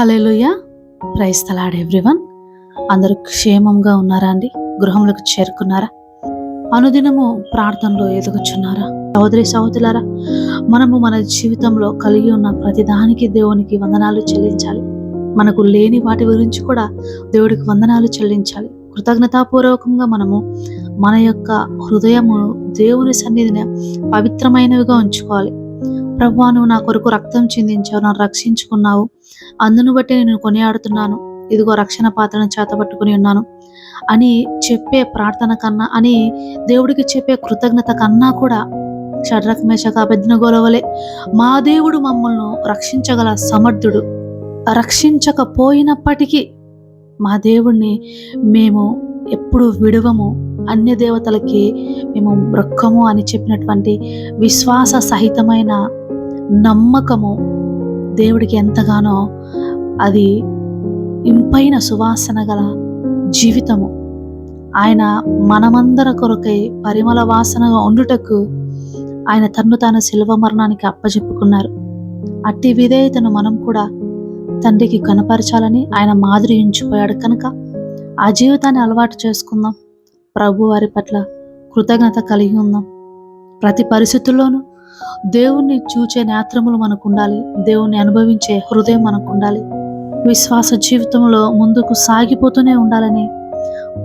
Hallelujah క్రైస్తలాడ్ everyone. అందరూ క్షేమంగా ఉన్నారా అండి? గృహంలోకి చేరుకున్నారా? అనుదినము ప్రార్థనలో ఎదుగుచున్నారా? సహోదరి సహోదరులారా మనము మన జీవితంలో కలిగి ఉన్న ప్రతిదానికి దేవునికి వందనాలు చెల్లించాలి. మనకు లేని వాటి గురించి కూడా దేవుడికి వందనాలు చెల్లించాలి. కృతజ్ఞతాపూర్వకంగా మనము మన యొక్క హృదయము దేవుని సన్నిధిని పవిత్రమైనవిగా ఉంచుకోవాలి. ప్రభు నువ్వు నా కొరకు రక్తం చిందించావు నన్ను రక్షించుకున్నావు. అందును బట్టి నేను కొనియాడుతున్నాను. ఇదిగో రక్షణ పాత్రను చేతబట్టుకుని ఉన్నాను. అని చెప్పే ప్రార్థన కన్నా అని దేవుడికి చెప్పే కృతజ్ఞత కన్నా కూడా షడ్రక్ మేషక గోలవలే మా దేవుడు మమ్మల్ని రక్షించగల సమర్థుడు. రక్షించకపోయినప్పటికీ మా దేవుణ్ణి మేము ఎప్పుడు విడవము. అన్య దేవతలకి మేము బ్రొక్కము అని చెప్పినటువంటి విశ్వాస సహితమైన నమ్మకము దేవుడికి ఎంతగానో అది ఇంపైన సువాసన గల జీవితము. ఆయన మనమందర కొరకై పరిమళ వాసనగా ఉండుటకు ఆయన తన్ను తాను శిల్వ మరణానికి అప్పజెప్పుకున్నారు. అట్టి విధేయతను మనం కూడా తండ్రికి కనపరచాలని ఆయన మాదిరి ఉంచిపోయాడు కనుక ఆ జీవితాన్ని అలవాటు చేసుకుందాం. ప్రభు వారి పట్ల కృతజ్ఞత కలిగి ఉందాం. ప్రతి పరిస్థితుల్లోనూ దేవుణ్ణి చూచే నేత్రములు మనకు ఉండాలి దేవుణ్ణి అనుభవించే హృదయం మనకు ఉండాలి విశ్వాస జీవితంలో ముందుకు సాగిపోతూనే ఉండాలని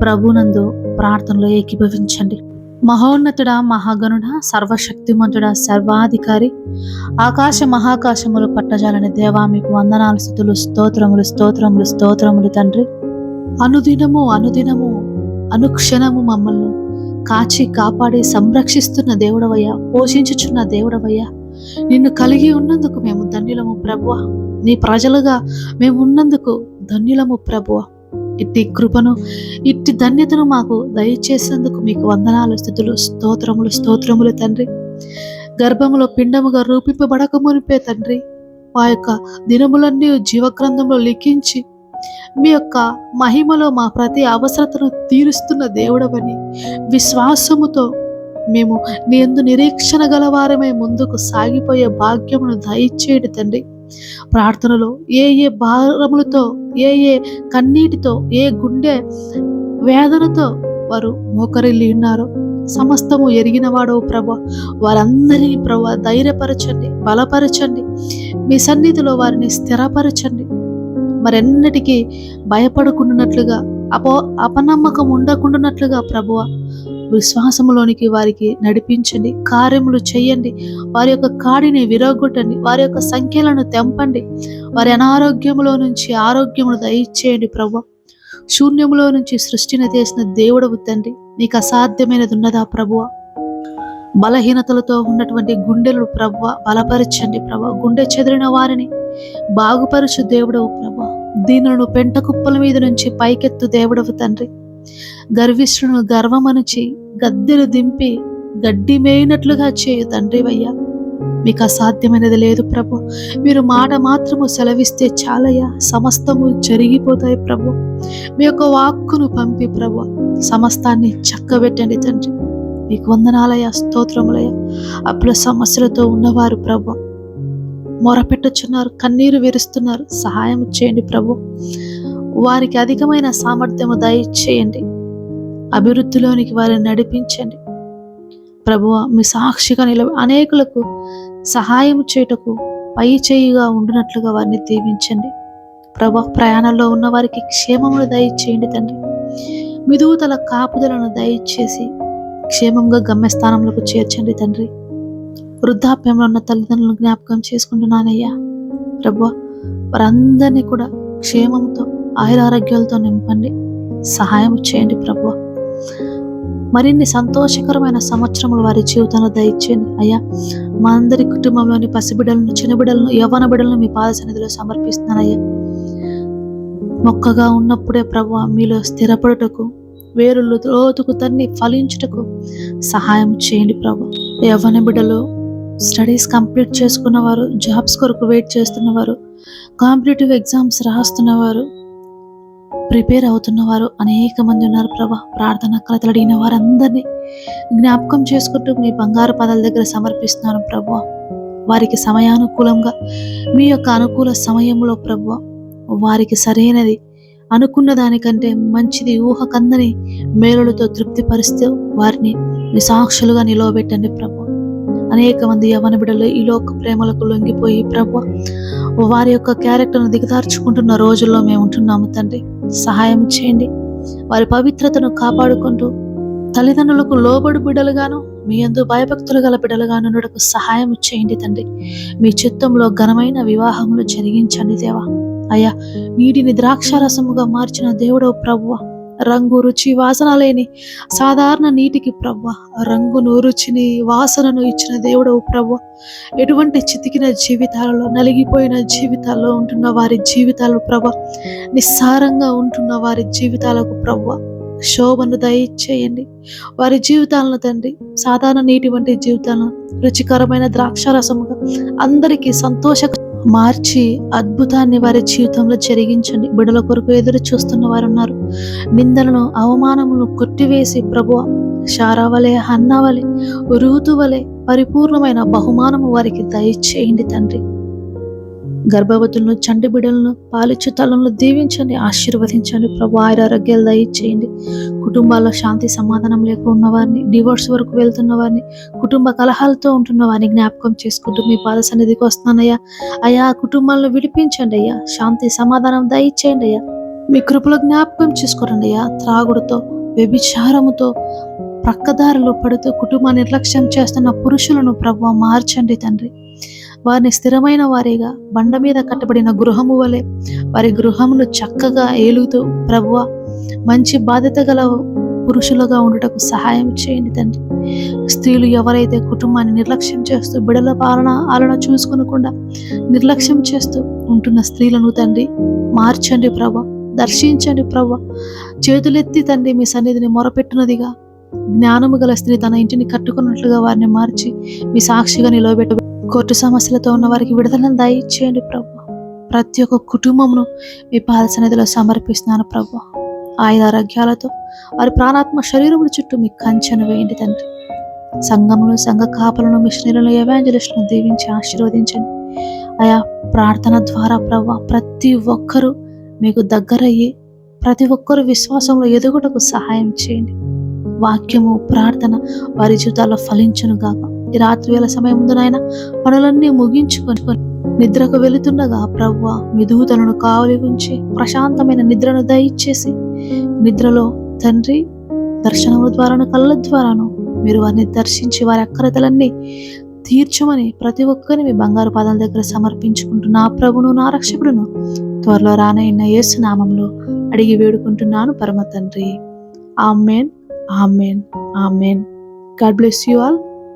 ప్రభునందు ప్రార్థనలో ఏకీభవించండి. మహోన్నతుడ మహాగణుడ సర్వశక్తిమంతుడ సర్వాధికారి ఆకాశ మహాకాశములు పట్టజాలని దేవా మీకు వందనాలు స్థుతులు స్తోత్రములు స్తోత్రములు స్తోత్రములు తండ్రి. అనుదినము అనుదినము అనుక్షణము మమ్మల్ని కాచి కాపాడి సంరక్షిస్తున్న దేవుడవయ్యా పోషించుచున్న దేవుడవయ్యా. నిన్ను కలిగి ఉన్నందుకు మేము ధన్యులము ప్రభువ. నీ ప్రజలుగా మేము ఉన్నందుకు ధన్యులము ప్రభువ. ఇట్టి కృపను ఇట్టి ధన్యతను మాకు దయచేసేందుకు మీకు వందనాలు స్థుతులు స్తోత్రములు స్తోత్రములు తండ్రి. గర్భములో పిండముగా రూపింపబడక మునిపే తండ్రి. మా యొక్క దినములన్నీ జీవగ్రంథంలో లిఖించి మీ యొక్క మహిమలో మా ప్రతి అవసరతను తీరుస్తున్న దేవుడవని విశ్వాసముతో మేము నీ ఎందు నిరీక్షణ గలవారమై ముందుకు సాగిపోయే భాగ్యమును దయచేయడు తండ్రి. ప్రార్థనలో ఏ ఏ భారములతో ఏ ఏ కన్నీటితో ఏ గుండె వేదనతో వారు మోకరిల్లి ఉన్నారు సమస్తము ఎరిగిన వాడవు ప్రభ. వారందరినీ ప్రభ ధైర్యపరచండి బలపరచండి. మీ సన్నిధిలో వారిని స్థిరపరచండి. మరెన్నటికీ భయపడకుండానట్లుగా అపో అపనమ్మకం ఉండకుండానట్లుగా ప్రభువ విశ్వాసములోనికి వారికి నడిపించండి కార్యములు చేయండి వారి యొక్క కాడిని విరగొట్టండి వారి యొక్క సంఖ్యలను తెంపండి వారి అనారోగ్యములో నుంచి ఆరోగ్యమును దయచేయండి ప్రభు శూన్యములో నుంచి సృష్టిని చేసిన దేవుడవు తండ్రి నీకు అసాధ్యమైనది ఉన్నదా ప్రభువ? బలహీనతలతో ఉన్నటువంటి గుండెలు ప్రభువ బలపరచండి ప్రభు గుండె చెదిరిన వారిని బాగుపరచు దేవుడవు ప్రభు దీనులను పెంట కుప్పల మీద నుంచి పైకెత్తు దేవుడవు తండ్రి. గర్విష్ఠును గర్వమనిచి గద్దెలు దింపి గడ్డి మేయినట్లుగా చేయు తండ్రి వయ్యా. మీకు అసాధ్యమైనది లేదు ప్రభు. మీరు మాట మాత్రము సెలవిస్తే చాలయ్యా. సమస్తము జరిగిపోతాయి ప్రభు. మీ యొక్క వాక్కును పంపి ప్రభు. సమస్తాన్ని చక్కబెట్టండి తండ్రి. మీకు వందనాలయ స్తోత్రములయ అప్పుడు సమస్యలతో ఉన్నవారు ప్రభు. మొరపెట్టుచున్నారు కన్నీరు విరుస్తున్నారు. సహాయం చేయండి ప్రభు. వారికి అధికమైన సామర్థ్యము దయచేయండి. అభివృద్ధిలోనికి వారిని నడిపించండి. ప్రభువ మీ సాక్షిగా నిలబ అనేకులకు సహాయం చేయుటకు పై చేయిగా ఉండినట్లుగా వారిని దీవించండి. ప్రభు ప్రయాణంలో ఉన్న వారికి క్షేమమును దయచేయండి తండ్రి. మిదుగుతల కాపుదలను దయచేసి క్షేమంగా గమ్యస్థానంలోకి చేర్చండి తండ్రి. వృద్ధాప్యంలో ఉన్న తల్లిదండ్రులను జ్ఞాపకం చేసుకుంటున్నానయ్యా. ప్రభు వారందరినీ కూడా క్షేమంతో ఆయురారోగ్యాలతో నింపండి. సహాయం చేయండి ప్రభు మరిన్ని సంతోషకరమైన సంవత్సరములు వారి జీవితంలో దయచేయండి. అయ్యా మా అందరి కుటుంబంలోని పసిబిడలను చిన్నబిడలను యవన బిడ్డలను మీ పాద సన్నిధిలో సమర్పిస్తున్నానయ్యా. మొక్కగా ఉన్నప్పుడే ప్రభు మీలో స్థిరపడుటకు వేరులు లోతుకు తన్ని ఫలించుటకు సహాయం చేయండి ప్రభు యవ్వన బిడ్డలు స్టడీస్ కంప్లీట్ చేసుకున్నవారు జాబ్స్ కొరకు వెయిట్ చేస్తున్నవారు కాంపిటేటివ్ ఎగ్జామ్స్ రాస్తున్నవారు ప్రిపేర్ అవుతున్నవారు అనేక మంది ఉన్నారు ప్రభా. ప్రార్థన కలతలడిగిన వారందరినీ జ్ఞాపకం చేసుకుంటూ మీ బంగారు పదాల దగ్గర సమర్పిస్తున్నాను ప్రభు. వారికి సమయానుకూలంగా మీ యొక్క అనుకూల సమయంలో ప్రభు వారికి సరైనది అనుకున్న దానికంటే మంచిది ఊహకందని మేలులతో తృప్తిపరిస్తూ వారిని మీ సాక్షులుగా నిలవబెట్టండి ప్రభు. అనేక మంది యవన బిడలు ఈ లోక ప్రేమలకు లొంగిపోయి ప్రభు వారి యొక్క క్యారెక్టర్ను దిగదార్చుకుంటున్న రోజుల్లో మేము ఉంటున్నాము తండ్రి. సహాయం చేయండి. వారి పవిత్రతను కాపాడుకుంటూ తల్లిదండ్రులకు లోబడి బిడ్డలుగాను మీ అందు భయభక్తులు గల బిడ్డలుగాను నుడకు సహాయం చేయండి తండ్రి. మీ చిత్తంలో ఘనమైన వివాహములు జరిగించండి దేవా. అయ్యా నీటిని ద్రాక్షారసముగా మార్చిన దేవుడవు ప్రభువ. రంగు రుచి వాసన లేని సాధారణ నీటికి ప్రవ్వ రంగును రుచిని వాసనను ఇచ్చిన దేవుడవు ప్రవ్వ. ఎటువంటి చితికిన జీవితాలలో నలిగిపోయిన జీవితాల్లో ఉంటున్న వారి జీవితాలు ప్రభ నిస్సారంగా ఉంటున్న వారి జీవితాలకు ప్రవ్వ. శోభను దయచేయండి. వారి జీవితాలను తండ్రి సాధారణ నీటి వంటి జీవితాలను రుచికరమైన ద్రాక్షారసముగా అందరికీ సంతోష మార్చి అద్భుతాన్ని వారి జీవితంలో జరిగించండి. బిడల కొరకు ఎదురు చూస్తున్న వారు ఉన్నారు నిందలను అవమానములను కొట్టివేసి ప్రభు శారావలే హన్నావలే రూతువలే పరిపూర్ణమైన బహుమానము వారికి దయచేయండి తండ్రి. గర్భవతులను చండి బిడ్డలను పాలిచ్చు తలను దీవించండి ఆశీర్వదించండి. ప్రభు ఆయుర ఆరోగ్యాలు దయచేయండి. కుటుంబాల్లో శాంతి సమాధానం లేకుండా వారిని డివోర్స్ వరకు వెళ్తున్న వారిని కుటుంబ కలహాలతో ఉంటున్న వారిని జ్ఞాపకం చేసుకుంటూ మీ పాద సన్నిధికి వస్తానయ్యా. అయ్యా కుటుంబాలను విడిపించండి అయ్యా. శాంతి సమాధానం దయచేయండి అయ్యా. మీ కృపలో జ్ఞాపకం చేసుకోరండి అయ్యా. త్రాగుడుతో వ్యభిచారముతో ప్రక్కదారులు పడుతూ కుటుంబాన్ని నిర్లక్ష్యం చేస్తున్న పురుషులను ప్రభు మార్చండి తండ్రి. వారిని స్థిరమైన వారిగా బండ మీద కట్టబడిన గృహము వలె వారి గృహమును చక్కగా ఏలుతూ ప్రభువ మంచి బాధ్యత గల పురుషులుగా ఉండటకు సహాయం చేయండి తండ్రి. స్త్రీలు ఎవరైతే కుటుంబాన్ని నిర్లక్ష్యం చేస్తూ బిడల పాలన ఆలన చూసుకునకుండా నిర్లక్ష్యం చేస్తూ ఉంటున్న స్త్రీలను తండ్రి మార్చండి ప్రభ దర్శించండి ప్రభ చేతులెత్తి తండ్రి మీ సన్నిధిని మొరపెట్టినదిగా జ్ఞానము గల స్త్రీ తన ఇంటిని కట్టుకున్నట్లుగా వారిని మార్చి మీ సాక్షిగా నిలవబెట్ట కోర్టు సమస్యలతో ఉన్న వారికి విడుదలను దయచేయండి ప్రభు. ప్రతి ఒక్క కుటుంబమును మీ పాద సన్నిధిలో సమర్పిస్తున్నాను ప్రభు. ఆయుధ ఆరోగ్యాలతో వారి ప్రాణాత్మ శరీరముల చుట్టూ మీ కంచెను వేయండి తండ్రి. సంఘములు సంఘ కాపలను మిషనరీలను ఎవాంజలిస్టులను దీవించి ఆశీర్వదించండి. ఆయా ప్రార్థన ద్వారా ప్రభు ప్రతి ఒక్కరూ మీకు దగ్గరయ్యి ప్రతి ఒక్కరు విశ్వాసంలో ఎదుగుటకు సహాయం చేయండి. వాక్యము ప్రార్థన వారి జీవితాల్లో ఫలించును గాక. ఈ రాత్రి వేళ సమయం ముందు నాయన పనులన్నీ ముగించుకొని నిద్రకు వెళుతుండగా ప్రవ్వ మీ కావలి ఉంచి ప్రశాంతమైన నిద్రను దయచేసి నిద్రలో తండ్రి దర్శనముల ద్వారాను కళ్ళ ద్వారాను మీరు వారిని దర్శించి వారి అక్కరతలన్నీ తీర్చమని ప్రతి ఒక్కరిని మీ బంగారు పాదాల దగ్గర సమర్పించుకుంటూ నా ప్రభును నా రక్షకుడును. త్వరలో రానైన యేసు నామంలో అడిగి వేడుకుంటున్నాను పరమ తండ్రి. Amen amen amen. God bless you all.